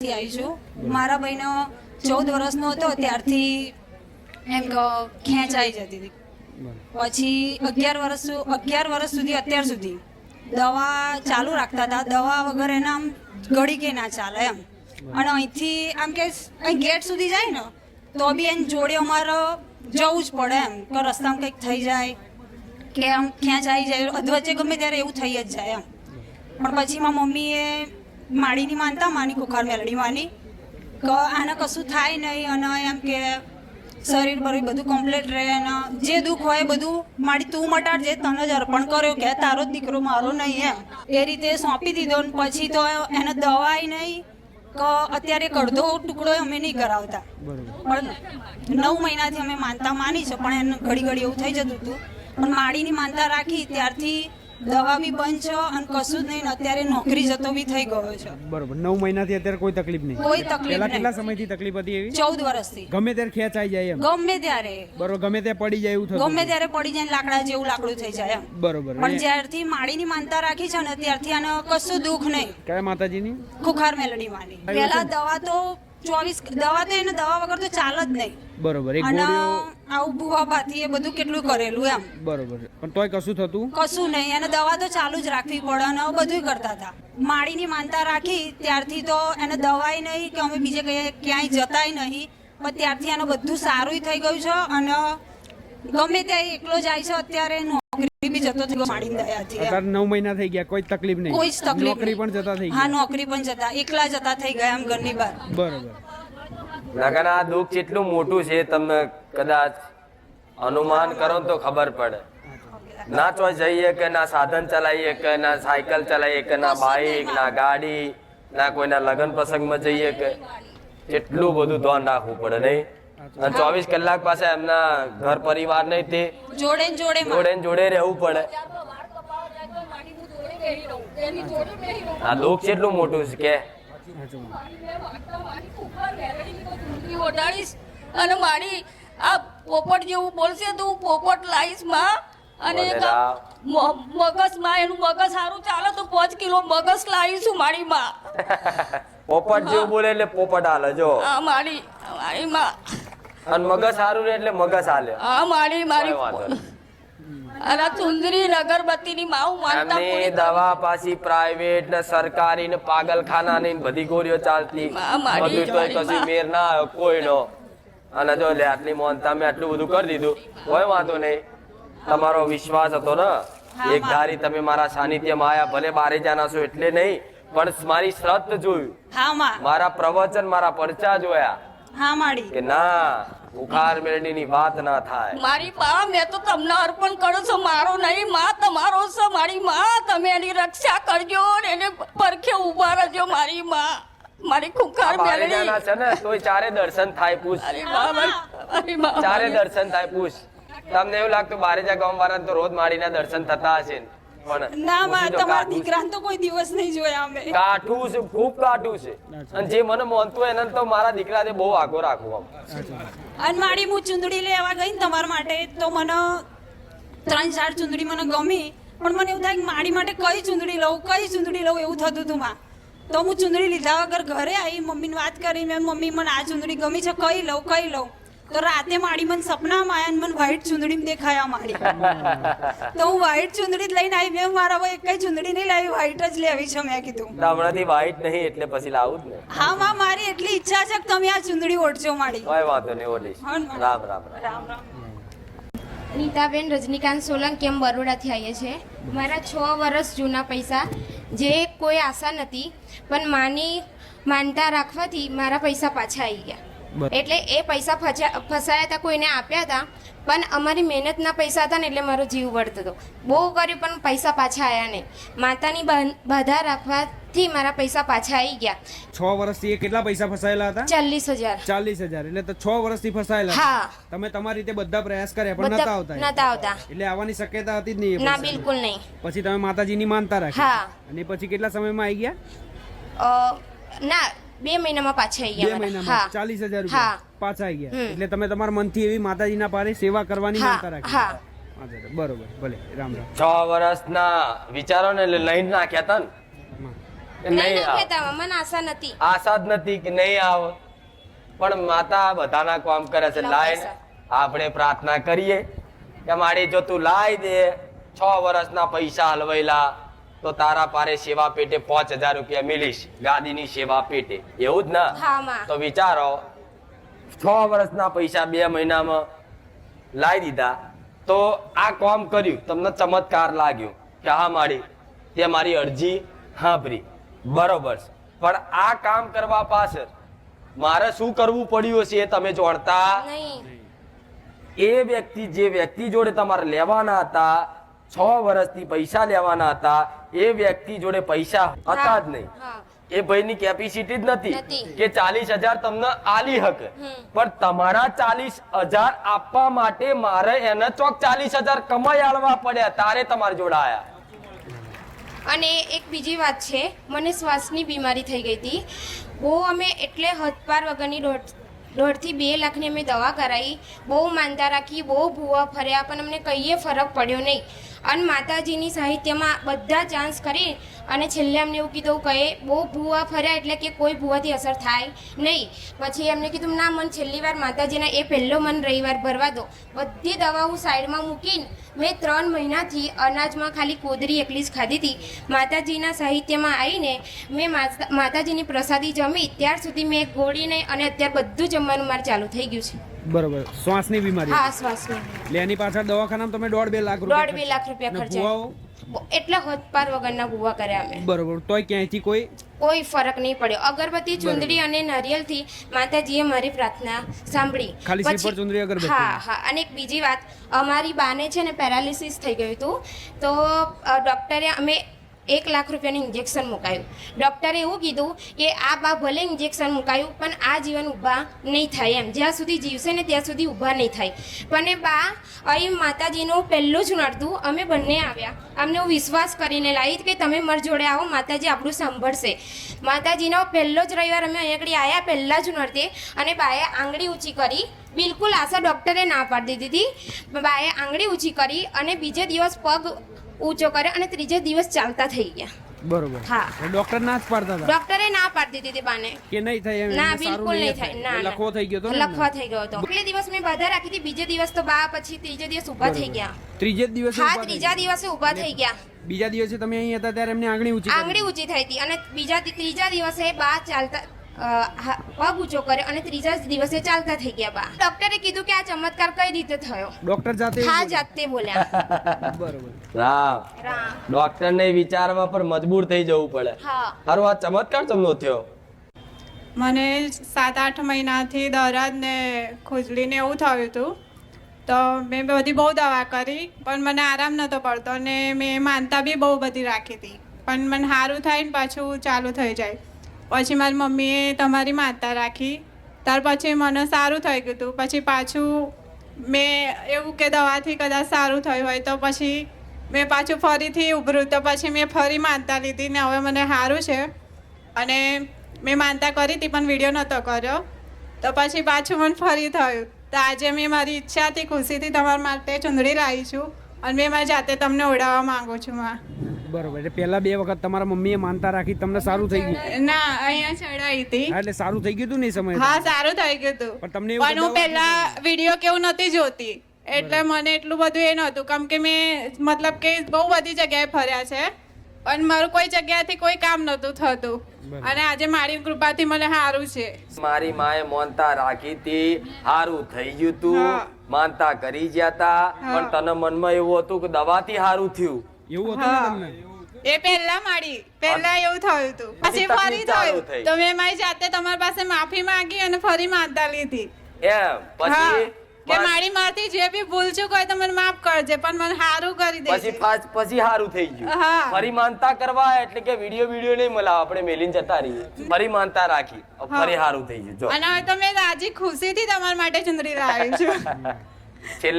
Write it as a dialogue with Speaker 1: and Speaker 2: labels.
Speaker 1: થી આવી છું. મારા ભાઈનો ચૌદ વર્ષનો હતો, ત્યારથી એમ કે ખેંચ આવી જતી હતી. પછી અગિયાર વર્ષ અગિયાર વર્ષ સુધી અત્યાર સુધી દવા ચાલુ રાખતા હતા. દવા વગર એના આમ ઘડી કે ના ચાલે એમ. અને અહીંથી આમ કે અહીં ગેટ સુધી જાય ને, તો બી એની જોડે અમારે જવું જ પડે એમ, કે રસ્તામાં કંઈક થઈ જાય, કે આમ ખેંચ આવી જાય. અધવચ્ચે ગમે ત્યારે એવું થઈ જ જાય એમ. પણ પછી મારી મમ્મીએ માડીની માનતા, માની કુખાર મેલડી માની. આને કશું થાય નહીં અને એમ કે શરીર બરી બધું કમ્પ્લીટ રહે અને જે દુઃખ હોય બધું માડી તું મટાડજે તને જ અર્પણ કર્યો કે તારો જ દીકરો મારો નહીં એમ. એ રીતે સોંપી દીધો ને પછી તો એને દવાય નહીં. કે અત્યારે અડધો ટુકડો અમે નહીં કરાવતા. પણ નવ મહિનાથી અમે માનતા માની છે, પણ એને ઘડી ઘડી એવું થઈ જતું હતું. પણ માડીની માનતા રાખી ત્યારથી દવા બી બંધ છે અને કશું જ નહીં અત્યારે નોકરી જતો બી થઈ ગયો છે.
Speaker 2: બરોબર. નવ મહિનાથી અત્યારે કોઈ તકલીફ નહીં.
Speaker 1: કોઈ તકલીફ
Speaker 2: પહેલા કેટલા સમયથી તકલીફ હતી એવી?
Speaker 1: ચૌદ વર્ષથી.
Speaker 2: ગમે ત્યારે ખેંચાઈ જાય એમ.
Speaker 1: ગમે ત્યારે.
Speaker 2: બરોબર ગમે ત્યાં પડી જાય એવું
Speaker 1: ગમે ત્યારે પડી જાય લાકડા જેવું લાકડું થઈ જાય એમ.
Speaker 2: બરોબર
Speaker 1: પણ જ્યારથી માળીની માનતા રાખી છે ને ત્યારથી આને કશું દુઃખ નહીં.
Speaker 2: કયા માતાજીની?
Speaker 1: ખુખાર મેલડી માની પહેલા દવા તો ચોવીસ દવા તો એને દવા વગર તો ચાલ જ નહીં.
Speaker 2: બરોબર એક ગોળીઓ
Speaker 1: આવું ભૂવા ભાથી એ બધું કેટલું કરેલું એમ.
Speaker 2: બરોબર પણ તોય કશું થતું?
Speaker 1: કશું નહીં. એને દવા તો ચાલુ જ રાખવી પડે અને બધું કરતા હતા. માળીની માનતા રાખી ત્યારથી તો એને દવાય નહીં કે અમે બીજે કઈ ક્યાંય જતાય નહીં. પણ ત્યારથી એનું બધું સારું થઈ ગયું છે અને ગમે ત્યાં એકલો જાય છે અત્યારે નોકરી બી જતો થઈ ગયો માળીની દયાથી
Speaker 2: અત્યારે નવ મહિના થઈ ગયા કોઈ તકલીફ નહીં.
Speaker 1: કોઈ તકલીફ
Speaker 2: નોકરી પણ જતા થઈ
Speaker 1: હા નોકરી પણ જતા એકલા જતા થઈ ગયા એમ ઘરની બહાર.
Speaker 2: બરોબર.
Speaker 3: નાગાના આ દુઃખ જેટલું મોટું છે તમે કદાચ અનુમાન કરો તો ખબર પડે. ના તો જઈએ કે ના સાધન ચલાવીએ કે ના સાયકલ ચલાવીએ કે ના બાઈક ના ગાડી ના કોઈના લગ્ન પ્રસંગમાં જઈએ કે એટલું બધું ધ્યાન રાખવું પડે નહીં? અને ચોવીસ કલાક પાસે એમના ઘર પરિવાર નહીં તે
Speaker 1: જોડે જોડે
Speaker 3: જોડે જોડે રહેવું પડે. આ દુઃખ કેટલું મોટું છે કે?
Speaker 4: અને મારી આ પોપટ જેવું બોલશે તો હું પોપટ લાવીશમાં. અને મગજમાં એનું મગજ સારું ચાલે તો પાંચ કિલો મગજ લાવીશું મારી માં.
Speaker 3: પોપટ જેવું બોલે એટલે પોપટ હાલે જો.
Speaker 4: હા મારી મારી માં.
Speaker 3: અને મગજ સારું રહે એટલે મગજ હાલે.
Speaker 4: આ મારી મારી. અને આ સુંદરી અગરબત્તીની માં હું માનતા
Speaker 3: એમની દવા પાછી પ્રાઇવેટ ને સરકારી ને પાગલખાના ને બધી ગોળીઓ ચાલતી. બધું
Speaker 4: મારી
Speaker 3: કશું મેર ના આવ્યો કોઈનો. અને જો એટલે આટલી મોનતા મેં આટલું બધું કરી દીધું કોઈ વાંધો નહીં. તમારો વિશ્વાસ હતો ને? એક ધારી તમે મારા સાનિધ્યમાં આવ્યા ભલે બારે જાના છો એટલે નહીં પણ મારી શ્રદ્ધ જોયું. મારા પ્રવચન મારા પરચા જોયા
Speaker 1: હા માડી.
Speaker 3: કે ના ઉખાર વાત ના થાય.
Speaker 4: મારી બા મેં તો તમને અર્પણ કરું છું મારો નહીં માં તમારો છે મારી માં. તમે એની રક્ષા કરજો ને એને પરખે ઊભા રહેજો મારી માં. મારી ખુખાર મેલડી.
Speaker 3: છે ને તોય ચારે દર્શન થાય પૂછ.
Speaker 4: અરે મા
Speaker 3: ચારે દર્શન થાય પૂછ. તમને એવું લાગતું બારેજા ગામ વાળા તો રોજ મારીના દર્શન થતા હશે પણ
Speaker 1: ના મા તમારા. દીકરાને તો કોઈ દિવસ નહીં જોયા અમે.
Speaker 3: કાઠું છે ખૂબ કાઠું છે. અને જે મને મોનતું એને તો મારા દીકરાને બહુ આગો રાખું આમ.
Speaker 1: અને મારી હું ચુંદડી લેવા ગઈ ને તમારા માટે તો મને ત્રણ ચાર ચુંદડી મને ગમી. પણ મને એવું થાય કે મારી માટે કઈ ચુંદડી લઉં કઈ ચુંદડી લઉં એવું થતું હતું માં. તો હું ચૂંદડી લીધા વગર ઘરે આવી મમ્મીને વાત કરી મેં મમ્મી મને આ ચૂંદડી ગમી છે કઈ લઉં કઈ લઉં? તો રાતે માડી મને સપનામાં અને મને વ્હાઈટ ચૂંદડી દેખાયા માડી. તો હું વ્હાઈટ ચૂંદડી જ લઈને આવી મેં મારા ભાઈ કઈ ચૂંદડી નહીં લાવી વ્હાઈટ જ લેવી છે મેં કીધું.
Speaker 3: હમણાંથી વાઈટ નહીં એટલે પછી લાવું જ ને.
Speaker 1: હા માં મારી એટલી ઈચ્છા છે કે તમે આ ચૂંદડી ઓઢજો માડી.
Speaker 3: કોઈ વાંધો નહીં. રામ રામ રામ.
Speaker 1: રામ રામ.
Speaker 5: નીતાબેન રજનીકાંત સોલંકી એમ બરોડાથી આવીએ છીએ મારા છ વર્ષ જૂના પૈસા જે કોઈ આશા નથી પણ માની માનતા રાખવાથી મારા પૈસા પાછા આવી ગયા. એટલે એ પૈસા ફસાયા હતા કોઈને આપ્યા હતા પણ અમારી મહેનતના પૈસા હતા ને એટલે મારો જીવ વળતો હતો. બહુ કર્યું પણ પૈસા પાછા આવ્યા નહીં. માતાની બાધા રાખવાથી મારા પૈસા પાછા આવી ગયા.
Speaker 2: છ વર્ષથી એ કેટલા પૈસા ફસાયેલા હતા?
Speaker 5: ચાલીસ હજાર.
Speaker 2: ચાલીસ હજાર એટલે તો છ વર્ષથી ફસાયેલા
Speaker 5: હા.
Speaker 2: તમે તમારી રીતે બધા પ્રયાસ કર્યા પણ નતા આવતા
Speaker 5: નતા આવતા.
Speaker 2: એટલે આવવાની શક્યતા હતી જ નહીં
Speaker 5: ના બિલકુલ નહીં.
Speaker 2: પછી તમે માતાજીની માનતા રાખી?
Speaker 5: હા.
Speaker 2: અને પછી કેટલા સમયમાં આવી ગયા?
Speaker 5: અ, ના બે મહિનામાં પાછા આવી ગયા બે
Speaker 2: મહિનામાં. ચાલીસ હજાર રૂપિયા. પાછા આવી ગયા. એટલે તમે તમારા મનથી એવી માતાજીના પારે સેવા કરવાની માનતા રાખી.
Speaker 5: હા.
Speaker 2: હા, બરોબર ભલે રામ રામ.
Speaker 3: છ વર્ષના વિચારો ને લઈને નાખ્યા હતા ને.
Speaker 5: નહીં કહેતા મને આશા નથી.
Speaker 3: આશા જ નથી કે નહીં આવો. પણ માતા બધાના કામ કરે છે. લાઈન આપણે પ્રાર્થના કરીએ કે મારી જો તું લાઈ દે છ વર્ષના પૈસા હલવાયેલા તો તારા પારે સેવા પેટે પાંચ હજાર રૂપિયા મિલીશ. ગાદીની સેવા પેટે. એવું જ ના? તો વિચારો છ વર્ષના પૈસા બે મહિનામાં લાવી દીધા. તો આ કામ કર્યું. તમને ચમત્કાર લાગ્યો કે હા મારી તે મારી અરજી હાંભરી બરોબર પણ આ કામ કરવા પાછળ મારે શું કરવું પડ્યું હશે એ તમે જાણતા એ વ્યક્તિ જે વ્યક્તિ જોડે તમારે લેવાના હતા છ વર્ષથી પૈસા લેવાના હતા. એ વ્યક્તિ જોડે પૈસા હતા જ નહીં. એ ભાઈની કેપેસિટી જ નથી. કે ચાલીસ હજાર તમને આલી હક. પણ તમારા ચાલીસ હજાર આપવા માટે મારે એને ચોક ચાલીસ હજાર કમાઈ આળવા પડ્યા. તારે તમારે જોડાયા
Speaker 5: અને એક બીજી વાત છે મને શ્વાસની બીમારી થઈ ગઈ હતી. બહુ અમે એટલે હદપાર વગરની દોઢ દોઢથી બે લાખની અમે દવા કરાવી બહુ માનતા રાખી બહુ ભૂવા ફર્યા પણ અમને કહીએ ફરક પડ્યો નહીં. અને માતાજીની સાહિત્યમાં બધા ચાન્સ કરી અને છેલ્લે અમને એવું કીધું કહે બહુ ભૂવા ફર્યા એટલે કે કોઈ ભૂવાથી અસર થાય નહીં. પછી એમને કીધું, ના, મન છેલ્લી વાર માતાજીના એ પહેલો મન રવિવાર ભરવા દો. બધી દવાઓ સાઈડમાં મૂકીને મેં ત્રણ મહિનાથી અનાજમાં ખાલી કોદરી એકલી જ ખાધી હતી. માતાજીના સાહિત્યમાં આવીને મેં માતાજીની પ્રસાદી જમી, ત્યાર સુધી મેં ગોળીને અને અત્યારે બધું જમવાનું મારે ચાલુ થઈ ગયું છે.
Speaker 2: બરોબર. શ્વાસની બીમારી.
Speaker 5: હા શ્વાસની.
Speaker 2: એટલે એની પાછળ દવાખાનામાં તમે દોઢ બે લાખ રૂપિયા
Speaker 5: દોઢ બે લાખ રૂપિયા
Speaker 2: ને
Speaker 5: એટલા હદપાર વગરના ભૂવા કર્યા અમે.
Speaker 2: બરોબર. તોય ક્યાંયથી કોઈ?
Speaker 5: કોઈ ફરક નહીં પડ્યો. અગરબત્તી ચુંદડી અને નારિયેલથી માતાજીએ મારી પ્રાર્થના સાંભળી.
Speaker 2: ખાલી શ્રીફળ ચુંદડી અગરબત્તી?
Speaker 5: હા હા. અને એક બીજી વાત. અમારી બાને છે ને પેરાલિસિસ થઈ ગયું હતું. તો ડૉક્ટરે અમે એક લાખ રૂપિયાનું ઇન્જેક્શન મુકાયું. ડૉક્ટરે એવું કીધું કે આ બા ભલે ઇન્જેક્શન મુકાયું, પણ આ જીવન ઊભા નહીં થાય એમ. જ્યાં સુધી જીવશે ને ત્યાં સુધી ઊભા નહીં થાય. પણ બા અહીં માતાજીનું પહેલું જ નડતું, અમે બંને આવ્યા. અમને હું વિશ્વાસ કરીને લાવી કે તમે મારી જોડે આવો, માતાજી આપણું સાંભળશે. માતાજીનો પહેલો જ રવિવાર અમે અહીંયા આગળ આવ્યા પહેલાં જ નડતે, અને બાએ આંગળી ઊંચી કરી. બિલકુલ આશા ડૉક્ટરે ના પાડી દીધી હતી. બાએ આંગળી ઊંચી કરી અને બીજે દિવસ પગ ઊંચો કર્યો અને ત્રીજે દિવસ ચાલતા થઈ ગયા.
Speaker 2: બરોબર.
Speaker 5: હા.
Speaker 2: ડોક્ટર ના જ પાડતા હતા?
Speaker 5: ડૉક્ટરે ના પાડી દીધી હતી બાને.
Speaker 2: કે નહીં થાય એમ?
Speaker 5: ના બિલકુલ નહીં
Speaker 2: થાય.
Speaker 5: ના.
Speaker 2: લખવો થઈ ગયો તો
Speaker 5: લખવા થઈ ગયો તો એટલે દિવસ મેં બાધા રાખી હતી? બીજે દિવસ તો બા પછી ત્રીજે દિવસ ઊભા થઈ ગયા.
Speaker 2: ત્રીજે દિવસ
Speaker 5: હા ત્રીજા દિવસે ઊભા થઈ ગયા.
Speaker 2: બીજા દિવસે તમે અહીં હતા ત્યારે એમને આંગળી ઊંચી
Speaker 5: આંગળી ઊંચી થઈ હતી. અને બીજા ત્રીજા દિવસે બા ચાલતા પગ ઊંચો કર્યો અને ત્રીજા જ દિવસે ચાલતા થઈ ગયા બા. ડોક્ટરે કીધું કે આ ચમત્કાર કઈ રીતે થયો?
Speaker 2: ડોક્ટર જાતે
Speaker 5: હા જાતે બોલ્યા.
Speaker 2: બરોબર.
Speaker 3: રામ.
Speaker 5: રામ.
Speaker 3: ડોક્ટર ને વિચારવા પર મજબૂર થઈ જવું પડે.
Speaker 5: હા.
Speaker 3: સારું આ ચમત્કાર ચમનો થયો?
Speaker 6: મને સાત આઠ મહિનાથી દરદ ને ખુજલી ને એવું થયું હતું. તો મેં બધી બહુ દવા કરી પણ મને આરામ નહોતો પડતો અને મેં માનતા બી બહુ બધી રાખી હતી. પણ મને સારું થાય ને પાછું ચાલુ થઈ જાય. પછી મારી મમ્મીએ તમારી માનતા રાખી. ત્યાર પછી મને સારું થઈ ગયું હતું પછી પાછું મેં એવું કે દવાથી કદાચ સારું થયું હોય તો પછી મેં પાછું ફરીથી ઉભરું. તો પછી મેં ફરી માનતા લીધી ને હવે મને સારું છે. અને મેં માનતા કરી હતી પણ વીડિયો નહોતો કર્યો. તો પછી પાછું મને ફરી થયું. તો આજે મેં મારી ઈચ્છાથી ખુશીથી તમારા માટે ચૂંદડી લાવી છું. અને મેં મારી જાતે તમને ઓળાવવા માંગુ છું, માં.
Speaker 2: બરોબર. એટલે પહેલા બે વખત તમારા મમ્મીએ માનતા રાખી તમને સારું થઈ ગયું.
Speaker 6: ના અહીંયા ચડાઈ હતી.
Speaker 2: હા, એટલે સારું થઈ ગયું હતું ને એ સમયે
Speaker 6: હા સારું થઈ ગયું હતું
Speaker 2: પણ તમને એવું
Speaker 6: પણ હું પહેલા વીડિયો કેવું નહોતી જોતી. એટલે મને એટલું બધું એ નહોતું. કેમ કે મેં મતલબ કે બહુ બધી જગ્યાએ ફર્યા છે. પણ મારું કોઈ જગ્યાથી કોઈ કામ નહોતું થતું. અને આજે મારી કૃપાથી મને સારું છે.
Speaker 3: મારી માએ મોનતા રાખી હતી. હારું થઈ ગયું તું.
Speaker 6: હા.
Speaker 3: માનતા કરી ગયા તા. પણ તને મનમાં એવું હતું કે દવાથી હારું થયું.
Speaker 2: એવું હતું ને તમને?
Speaker 6: એ પહેલા માડી. પહેલા એવું થયું હતું. પછી ફરી થયું.
Speaker 3: થઈ.
Speaker 6: તો મેં મારી જાતે તમારી પાસે માફી માંગી અને ફરી માનતા લીધી.
Speaker 3: એમ. પછી
Speaker 6: કે મારી માથી જે બી ભૂલ ચૂક હોય તો મને માફ કરજે પણ મને સારું કરી
Speaker 3: પછી
Speaker 6: દેજે
Speaker 3: પછી હારું થઈ ગયું. ફરી માનતા કરવા એટલે કે વિડિયો વીડિયો નહીં મળે આપણે મેલીને જતા રહીએ. ફરી માનતા રાખી. ફરી હારું થઈ ગયું. જો.
Speaker 6: અને હવે તો મેં રાજી ખુશીથી તમારા માટે ચુંદડી લાવી છું.
Speaker 3: છેલ્લે